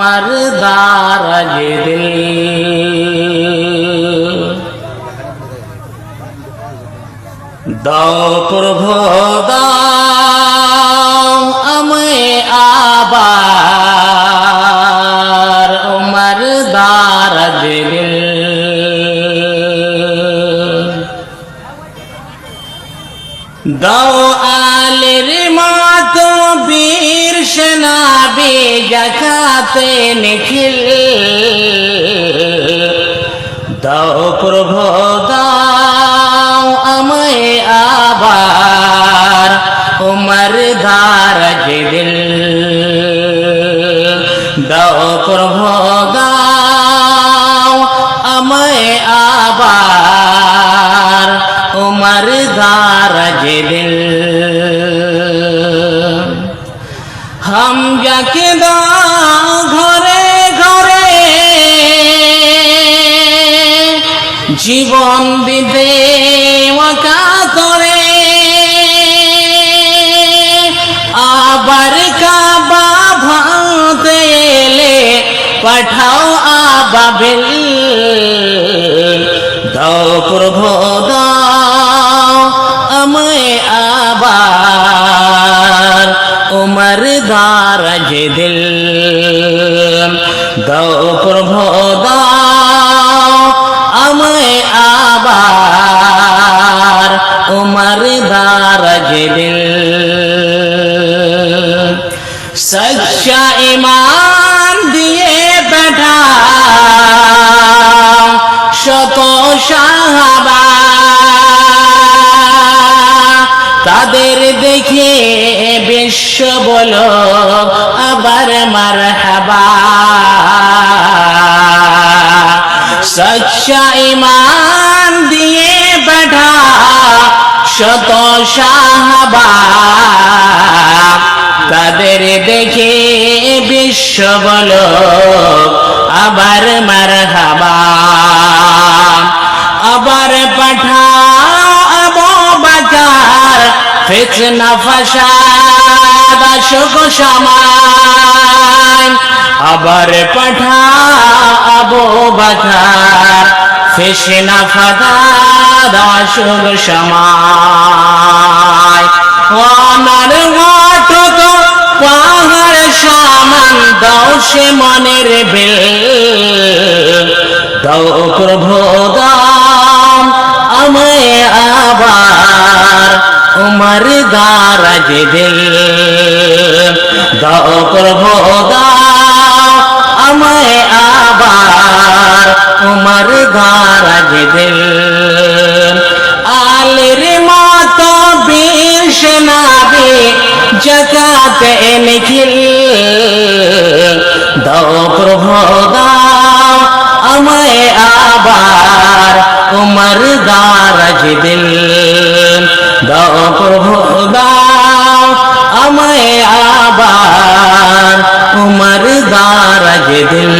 আমার দারাজ দিল দাও প্রভু দাও আমি আবার উমর দারাজ দিল দাও জাকাতে নিখিল দাও প্রভু দাও আমায় আবার উমর ধারজ দিল দাও প্রভু দাও আমায় আবার উমর ধারজ দিল যাকে দাও ঘরে ঘরে। জীবন ওয়াকা করে। আবার কাবা ভাঙতে এলে পাঠাও আবাবিল দাও প্রভু দাও দারাজ দিল। দাও প্রভু দাও আমায় আবার উমর দারাজ দিল। সচ্চা ইমান তাদের দেখে বিশ্ব বলো, আবার মার হাবা সচ্চা ইমান দিয়ে বেঠা শত সাহাবা। তাদের দেখে বিশ্ব বলো, আবার মার হাবা ফিতনা ফাসাদ অশোক সমান। আবার পাঠা আবো বাজার ফিতনা ফাসাদ অশোক সমান। আমার ঘটক পাহাড় সমান সে মনের বেল। দাও প্রভু আবার উমর দারাজ দিল দাও প্রভু, দাও আমায় আবার। উমর দারাজ দিল আলের মতো বীর সেনাবে জগাতে নিখিল। দাও প্রভু, দাও আমায় উমর দারাজ দিল